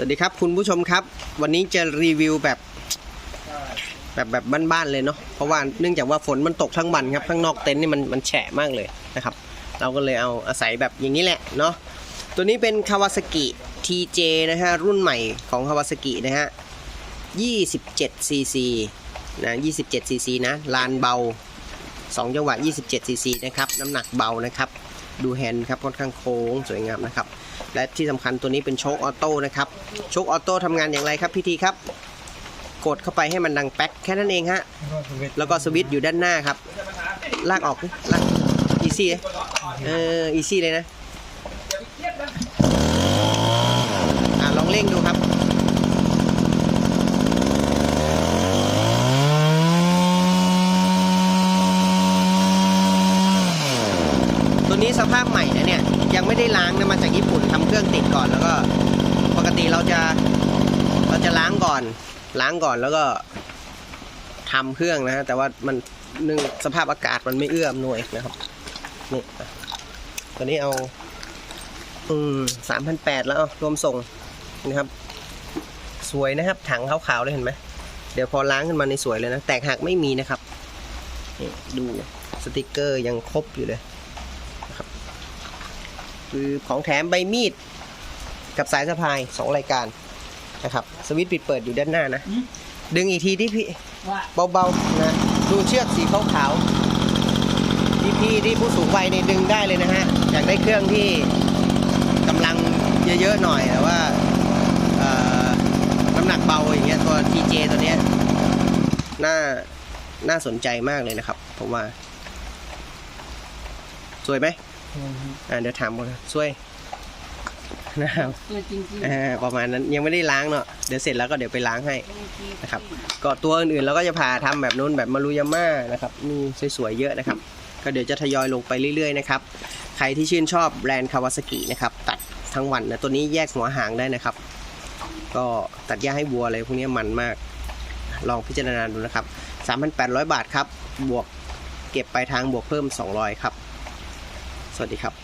สวัสดีครับคุณผู้ชมครับ วันนี้จะรีวิวแบบแบบแบบบ้านๆเลยเนาะเพราะว่าเนื่องจากว่าฝนมันตกทั้งวันครับข้างนอกเต็นท์นี่มันมันแฉะมากเลยนะครับ เราก็เลยเอาอาศัยแบบอย่างนี้แหละเนาะตัวนี้เป็นคาวาซากิ TJ นะฮะรุ่นใหม่ของคาวาซากินะฮะ 27 cc นะ 27 cc นะลานเบา 2 จังหวะ 27 cc นะครับน้ำหนักเบานะครับ ดูแฮนด์ครับค่อนข้างโค้งสวยงามนะครับ และที่สำคัญตัวนี้เป็นโชคออโต้นะครับโชคออโต้ทำงานอย่างไรครับพี่ทีครับ กดเข้าไปให้มันดังแป๊กแค่นั้นเองฮะแล้วก็สวิตช์อยู่ด้านหน้าครับ ลากออกลากอีซี่เอออีซี่เลยนะอะลองเร่งดูครับ ตัวนี้สภาพใหม่นะเนี่ย ยังไม่ได้ล้างนะมาจากญี่ปุ่นทำเครื่องติดก่อนแล้วก็ ปกติเราจะเราจะล้างก่อน ล้างก่อนแล้วก็ทำเครื่องนะแต่ว่ามันหนึ่งสภาพอากาศมันไม่เอื้ออำนวยนะครับนี่ตัวนี้เอาอืมสามพันแปดแล้วรวมส่งนะครับ สวยนะครับ ถังขาวๆเลยเห็นไหมเดี๋ยวพอล้างขึ้นมาในสวยเลยนะ แตกหักไม่มีนะครับนี่ดูสติกเกอร์ยังครบอยู่เลย คือของแถมใบมีด กับสายสะพายสองรายการนะครับ สวิตช์ปิดเปิดอยู่ด้านหน้านะ ดึงอีกทีที่พี่ว่าเบาๆนะดูเชือกสีขาวๆที่พี่ที่ผู้สูงวัยในดึงได้เลยนะฮะอยากได้เครื่องที่กำลังเยอะๆหน่อยแต่ว่าเอ่อน้ำหนักเบาอย่างเงี้ยตัว TJ ตัวเนี้ยน่าน่าสนใจมากเลยนะครับผมว่า สวยไหม อ่าเดี๋ยวถามก่อนนะช่วยนะครับตัวจริงๆอ่าประมาณนั้นยังไม่ได้ล้างเนาะเดี๋ยวเสร็จแล้วก็เดี๋ยวไปล้างให้นะครับก็ตัวอื่นๆเราก็จะพาทำแบบนู้นแบบมารุยาม่านะครับมีสวยๆเยอะนะครับ ก็เดี๋ยวจะทยอยลงไปเรื่อยๆนะครับใครที่ชื่นชอบแบรนด์คาวาซากินะครับตัดทั้งวันนะตัวนี้แยกหัวหางได้นะครับ ก็ตัดหญ้าให้วัวอะไรพวกนี้มันมาก ลองพิจารณาดูนะครับ 3,800 บาทครับบวกเก็บไปลายทางบวกเพิ่ม 200 ครับ สวัสดีครับ